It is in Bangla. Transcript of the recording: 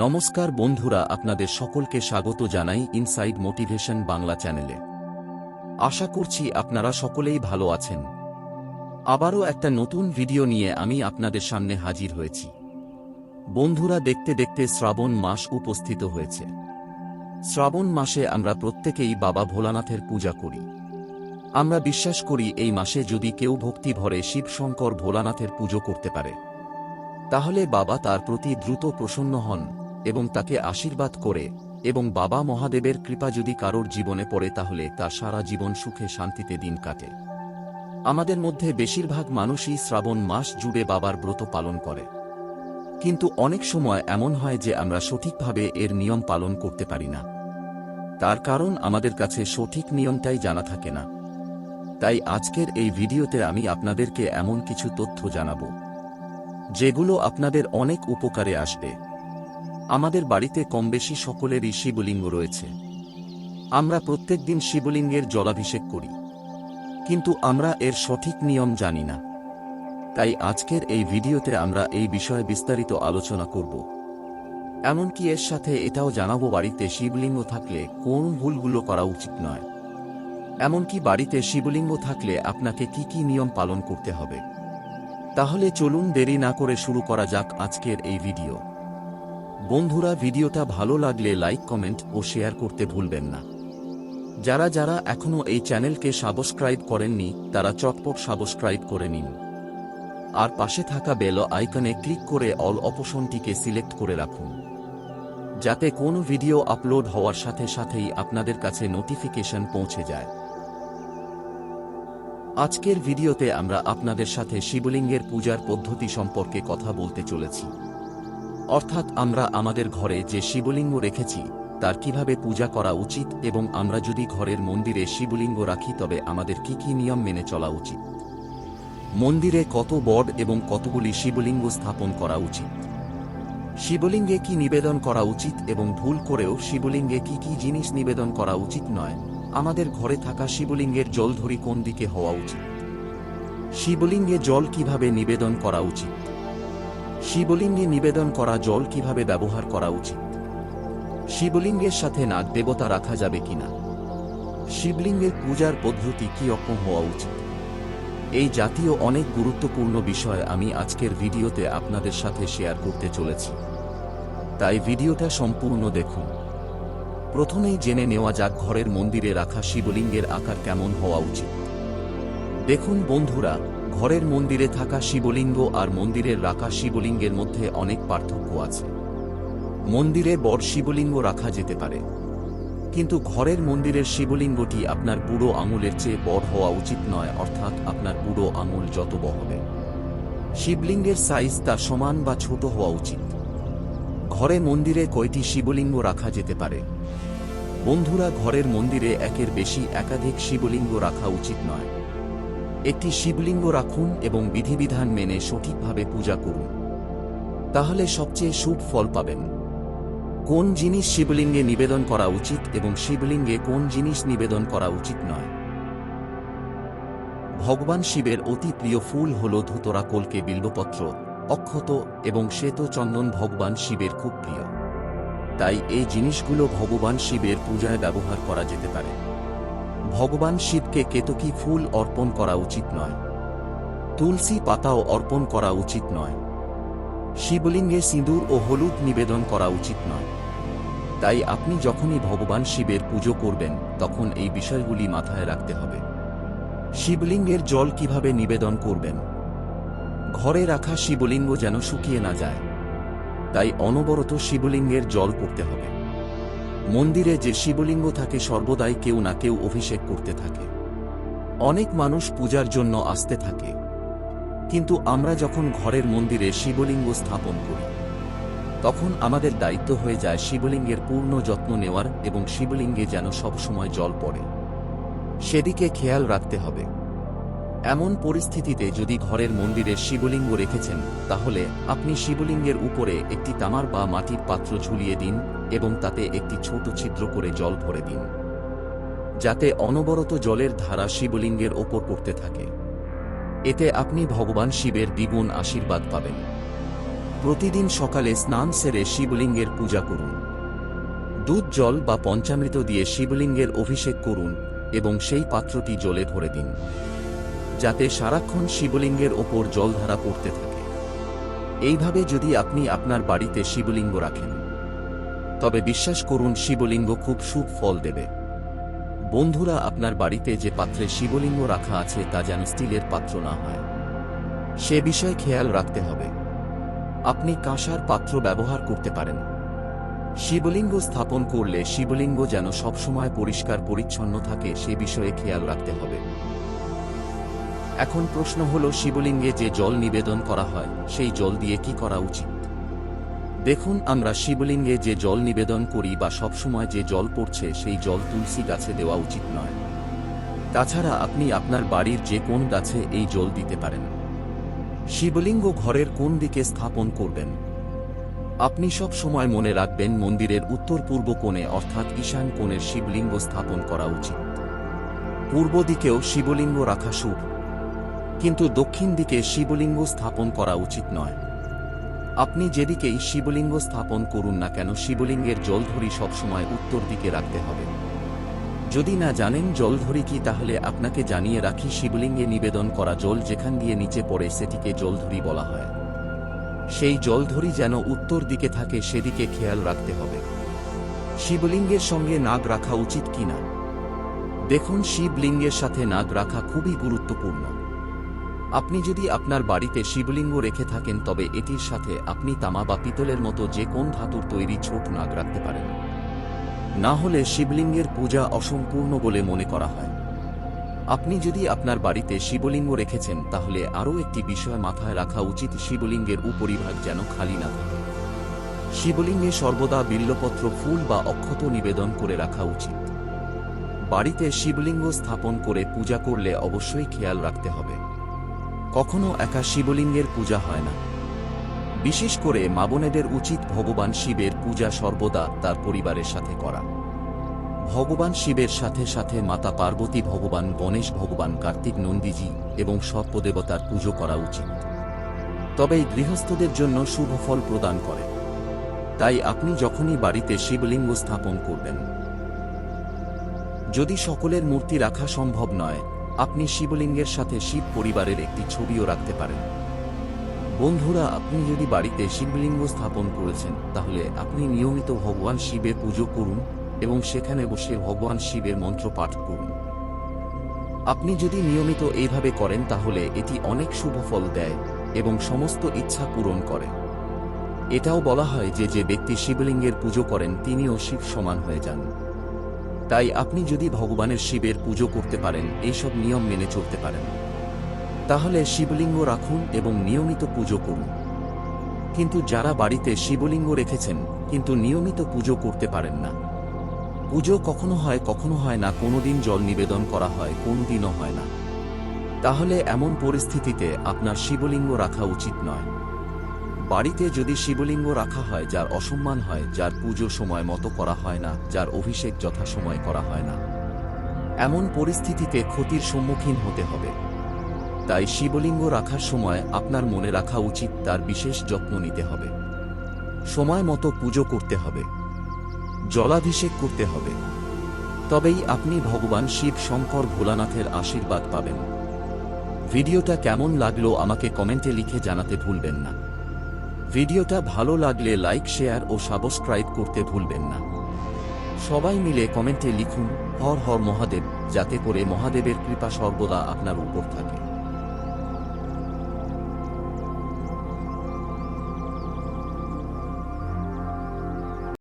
নমস্কার বন্ধুরা, আপনাদের সকলকে স্বাগত জানাই ইনসাইড মোটিভেশন বাংলা চ্যানেলে। আশা করছি আপনারা সকলেই ভালো আছেন। আবারও একটা নতুন ভিডিও নিয়ে আমি আপনাদের সামনে হাজির হয়েছি। বন্ধুরা, দেখতে দেখতে শ্রাবণ মাস উপস্থিত হয়েছে। শ্রাবণ মাসে আমরা প্রত্যেকেই বাবা ভোলানাথের পূজা করি। আমরা বিশ্বাস করি এই মাসে যদি কেউ ভক্তি ভরে শিবশঙ্কর ভোলানাথের পুজো করতে পারে, তাহলে বাবা তার প্রতি দ্রুত প্রসন্ন হন। এবং তাকে আশীর্বাদ করে, এবং বাবা মহাদেবের কৃপা যদি কারোর জীবনে পড়ে তাহলে তার সারা জীবন সুখে শান্তিতে দিন কাটে। আমাদের মধ্যে বেশিরভাগ মানুষই শ্রাবণ মাস জুড়ে বাবার ব্রত পালন করে। কিন্তু অনেক সময় এমন হয় যে আমরা সঠিকভাবে এর নিয়ম পালন করতে পারি না। তার কারণ আমাদের কাছে সঠিক নিয়মটাই জানা থাকে না। তাই আজকের এই ভিডিওতে আমি আপনাদেরকে এমন কিছু তথ্য জানাব, যেগুলো আপনাদের অনেক উপকারে আসবে। আমাদের বাড়িতে কমবেশি সকলেরই শিবলিঙ্গ রয়েছে। আমরা প্রত্যেকদিন শিবলিঙ্গের জলাভিষেক করি। কিন্তু আমরা এর সঠিক নিয়ম জানি না। তাই আজকের এই ভিডিওতে আমরা এই বিষয়ে বিস্তারিত আলোচনা করব। এমনকি এর সাথে এটাও জানাব বাড়িতে শিবলিঙ্গ থাকলে কোন ভুলগুলো করা উচিত নয়। এমনকি বাড়িতে শিবলিঙ্গ থাকলে আপনাকে কি কি নিয়ম পালন করতে হবে। তাহলে চলুন দেরি না করে শুরু করা যাক আজকের এই ভিডিও। বন্ধুরা ভিডিওটা ভালো লাগলে লাইক, কমেন্ট ও শেয়ার করতে ভুলবেন না। যারা যারা এখনও এই চ্যানেলকে সাবস্ক্রাইব করেননি, তারা চটপট সাবস্ক্রাইব করে নিন। আর পাশে থাকা বেল আইকনে ক্লিক করে অল অপশনটিকে সিলেক্ট করে রাখুন। যাতে কোনো ভিডিও আপলোড হওয়ার সাথে সাথেই আপনাদের কাছে নোটিফিকেশন পৌঁছে যায়। আজকের ভিডিওতে আমরা আপনাদের সাথে শিবলিঙ্গের পূজার পদ্ধতি সম্পর্কে কথা বলতে চলেছি। অর্থাৎ আমরা আমাদের ঘরে যে শিবলিঙ্গ রেখেছি, তার কীভাবে পূজা করা উচিত এবং আমরা যদি ঘরের মন্দিরে শিবলিঙ্গ রাখি, তবে আমাদের কি কি নিয়ম মেনে চলা উচিত? মন্দিরে কত বড এবং কতগুলি শিবলিঙ্গ স্থাপন করা উচিত? শিবলিঙ্গে কি নিবেদন করা উচিত এবং ভুল করেও শিবলিঙ্গে কি কি জিনিস নিবেদন করা উচিত নয়? আমাদের ঘরে থাকা শিবলিঙ্গের জলধরি কোন দিকে হওয়া উচিত? শিবলিঙ্গে জল কীভাবে নিবেদন করা উচিত? শিবলিঙ্গে নিবেদন করা জল কীভাবে ব্যবহার করা উচিত? শিবলিঙ্গের সাথে নাগ দেবতা রাখা যাবে কিনা? শিবলিঙ্গের পূজার পদ্ধতি কি রকম হওয়া উচিত? এই জাতীয় অনেক গুরুত্বপূর্ণ বিষয় আমি আজকের ভিডিওতে আপনাদের সাথে শেয়ার করতে চলেছি। তাই ভিডিওটা সম্পূর্ণ দেখুন। প্রথমেই জেনে নেওয়া যাক ঘরের মন্দিরে রাখা শিবলিঙ্গের আকার কেমন হওয়া উচিত। দেখুন বন্ধুরা ঘরের মন্দিরে থাকা শিবলিঙ্গ আর মন্দিরের রাখা শিবলিঙ্গের মধ্যে অনেক পার্থক্য আছে। মন্দিরে বড় শিবলিঙ্গ রাখা যেতে পারে। কিন্তু ঘরের মন্দিরের শিবলিঙ্গটি আপনার বুড়ো আঙুলের চেয়ে বড় হওয়া উচিত নয়, অর্থাৎ আপনার বুড়ো আঙুল যত বড় হবে। শিবলিঙ্গের সাইজ তা সমান বা ছোট হওয়া উচিত। ঘরে মন্দিরে কয়টি শিবলিঙ্গ রাখা যেতে পারে? বন্ধুরা, ঘরের মন্দিরে একের বেশি একাধিক শিবলিঙ্গ রাখা উচিত নয়। একটি শিবলিঙ্গ রাখুন এবং বিধিবিধান মেনে সঠিকভাবে পূজা করুন। তাহলে সবচেয়ে শুভ ফল পাবেন। কোন জিনিস শিবলিঙ্গে নিবেদন করা উচিত এবং শিবলিঙ্গে কোন জিনিস নিবেদন করা উচিত নয়? ভগবান শিবের অতি প্রিয় ফুল হল ধুতরা কলকে বিল্বপত্র, অক্ষত এবং শ্বেত চন্দন ভগবান শিবের খুব প্রিয়। তাই এই জিনিসগুলো ভগবান শিবের পূজায় ব্যবহার করা যেতে পারে। ভগবান শিবকে কেতকী ফুল অর্পণ করা উচিত নয়। তুলসী পাতাও অর্পণ করা উচিত নয়। শিবলিঙ্গে সিঁদুর ও হলুদ নিবেদন করা উচিত নয়। তাই আপনি যখনই ভগবান শিবের পুজো করবেন, তখন এই বিষয়গুলি মাথায় রাখতে হবে। শিবলিঙ্গের জল কীভাবে নিবেদন করবেন? ঘরে রাখা শিবলিঙ্গ যেন শুকিয়ে না যায়। তাই অনবরত শিবলিঙ্গের জল পড়তে হবে। মন্দিরে যে শিবলিঙ্গ থাকে সর্বদাই কেউ না কেউ অভিষেক করতে থাকে। অনেক মানুষ পূজার জন্য আসতে থাকে। কিন্তু আমরা যখন ঘরের মন্দিরে শিবলিঙ্গ স্থাপন করি, তখন আমাদের দায়িত্ব হয়ে যায় শিবলিঙ্গের পূর্ণ যত্ন নেওয়ার এবং শিবলিঙ্গে যেন সবসময় জল পড়ে। সেদিকে খেয়াল রাখতে হবে। এমন পরিস্থিতিতে যদি ঘরের মন্দিরে শিবলিঙ্গ রেখেছেন, তাহলে আপনি শিবলিঙ্গের উপরে একটি তামার বা মাটির পাত্র ঝুলিয়ে দিন এবং তাতে একটি ছোট ছিদ্র করে জল ভরে দিন, যাতে অনবরত জলের ধারা শিবলিঙ্গের ওপর পড়তে থাকে। এতে আপনি ভগবান শিবের দ্বিগুণ আশীর্বাদ পাবেন। প্রতিদিন সকালে স্নান সেরে শিবলিঙ্গের পূজা করুন। দুধ, জল বা পঞ্চামৃত দিয়ে শিবলিঙ্গের অভিষেক করুন এবং সেই পাত্রটি জলে ভরে দিন। যাতে সারাক্ষণ শিবলিঙ্গের ওপর জলধারা পড়তে থাকে। এইভাবে যদি আপনি আপনার বাড়িতে শিবলিঙ্গ রাখেন, তবে বিশ্বাস করুন শিবলিঙ্গ খুব শুভ ফল দেবে। বন্ধুরা, আপনার বাড়িতে যে পাত্রে শিবলিঙ্গ রাখা আছে তা যেন স্টিলের পাত্র না হয়। সে বিষয়ে খেয়াল রাখতে হবে। আপনি কাঁসার পাত্র ব্যবহার করতে পারেন। শিবলিঙ্গ স্থাপন করলে শিবলিঙ্গ যেন সবসময় পরিষ্কার পরিচ্ছন্ন থাকে সে বিষয়ে খেয়াল রাখতে হবে। এখন প্রশ্ন হল শিবলিঙ্গে যে জল নিবেদন করা হয়, সেই জল দিয়ে কি করা উচিত? দেখুন, আমরা শিবলিঙ্গে যে জল নিবেদন করি বা সবসময় যে জল পড়ছে, সেই জল তুলসী গাছে দেওয়া উচিত নয়। তাছাড়া আপনি আপনার বাড়ির যে কোন গাছে এই জল দিতে পারেন। শিবলিঙ্গ ঘরের কোন দিকে স্থাপন করবেন? আপনি সব সময় মনে রাখবেন মন্দিরের উত্তর পূর্ব কোণে, অর্থাৎ ঈশান কোণের শিবলিঙ্গ স্থাপন করা উচিত। পূর্ব দিকেও শিবলিঙ্গ রাখা শুভ। কিন্তু দক্ষিণ দিকে শিবলিঙ্গ স্থাপন করা উচিত নয়। আপনি যেদিকেই শিবলিঙ্গ স্থাপন করুন না কেন, শিবলিঙ্গের জলধরি সবসময় উত্তর দিকে রাখতে হবে। যদি না জানেন জলধরি কি, তাহলে আপনাকে জানিয়ে রাখি, শিবলিঙ্গে নিবেদন করা জল যেখান দিয়ে নিচে পড়ে সেটিকে জলধরি বলা হয়। সেই জলধরি যেন উত্তর দিকে থাকে, সেদিকে খেয়াল রাখতে হবে। শিবলিঙ্গের সঙ্গে নাগ রাখা উচিত কিনা? দেখুন, শিবলিঙ্গের সাথে নাগ রাখা খুবই গুরুত্বপূর্ণ। আপনি যদি আপনার বাড়িতে শিবলিঙ্গ রেখে থাকেন, তবে এটির সাথে আপনি তামা বা পিতলের মতো যে কোন ধাতুর তৈরি ছোট নাগ রাখতে পারেন। না হলে শিবলিঙ্গের পূজা অসম্পূর্ণ বলে মনে করা হয়। আপনি যদি আপনার বাড়িতে শিবলিঙ্গ রেখেছেন, তাহলে আরও একটি বিষয় মাথায় রাখা উচিত, শিবলিঙ্গের উপরিভাগ যেন খালি না থাকে। শিবলিঙ্গে সর্বদা বিল্লপত্র, ফুল বা অক্ষত নিবেদন করে রাখা উচিত। বাড়িতে শিবলিঙ্গ স্থাপন করে পূজা করলে অবশ্যই খেয়াল রাখতে হবে। কখনো একা শিবলিঙ্গের পূজা হয় না। বিশেষ করে মাবনেদের উচিত ভগবান শিবের পূজা সর্বদা তার পরিবারের সাথে করা। ভগবান শিবের সাথে সাথে মাতা পার্বতী ভগবান, গণেশ ভগবান, কার্তিক নন্দীজি এবং সর্পদেবতার পুজো করা উচিত। তবেই গৃহস্থদের জন্য শুভ ফল প্রদান করে। তাই আপনি যখনই বাড়িতে শিবলিঙ্গ স্থাপন করবেন, যদি সকলের মূর্তি রাখা সম্ভব নয় আপনি শিবলিঙ্গের সাথে শিব পরিবারের একটি ছবিও রাখতে পারেন। বন্ধুরা, আপনি যদি বাড়িতে শিবলিঙ্গ স্থাপন করেছেন, তাহলে আপনি নিয়মিত ভগবান শিবের পুজো করুন এবং সেখানে বসে ভগবান শিবের মন্ত্র পাঠ করুন। আপনি যদি নিয়মিত এইভাবে করেন, তাহলে এটি অনেক শুভ ফল দেয় এবং সমস্ত ইচ্ছা পূরণ করে। এটাও বলা হয় যে যে ব্যক্তি শিবলিঙ্গের পুজো করেন, তিনিও শিব সমান হয়ে যান। তাই আপনি যদি ভগবানের শিবের পুজো করতে পারেন এইসব নিয়ম মেনে চলতে পারেন। তাহলে শিবলিঙ্গ রাখুন এবং নিয়মিত পুজো করুন। কিন্তু যারা বাড়িতে শিবলিঙ্গ রেখেছেন, কিন্তু নিয়মিত পুজো করতে পারেন না। পুজো কখনো হয় কখনো হয় না, কোনোদিন জল নিবেদন করা হয়, কোনোদিনও হয় না। তাহলে এমন পরিস্থিতিতে আপনার শিবলিঙ্গ রাখা উচিত নয়। বাড়িতে যদি শিবলিঙ্গ রাখা হয়, যার অসম্মান হয়, যার পুজো সময় মতো করা হয় না, যার অভিষেক যথাসময় করা হয় না, এমন পরিস্থিতিতে ক্ষতির সম্মুখীন হতে হবে। তাই শিবলিঙ্গ রাখার সময় আপনার মনে রাখা উচিত তার বিশেষ যত্ন নিতে হবে। সময় মতো পুজো করতে হবে। জলাভিষেক করতে হবে। তবেই আপনি ভগবান শিব শঙ্কর ভোলানাথের আশীর্বাদ পাবেন। ভিডিওটা কেমন লাগল আমাকে কমেন্টে লিখে জানাতে ভুলবেন না। ভিডিওটা ভালো লাগলে লাইক, শেয়ার ও সাবস্ক্রাইব করতে ভুলবেন না। সবাই মিলে কমেন্টে লিখুন, হর হর মহাদেব, যাতে করে মহাদেবের কৃপা সর্বদা আপনার উপর থাকে।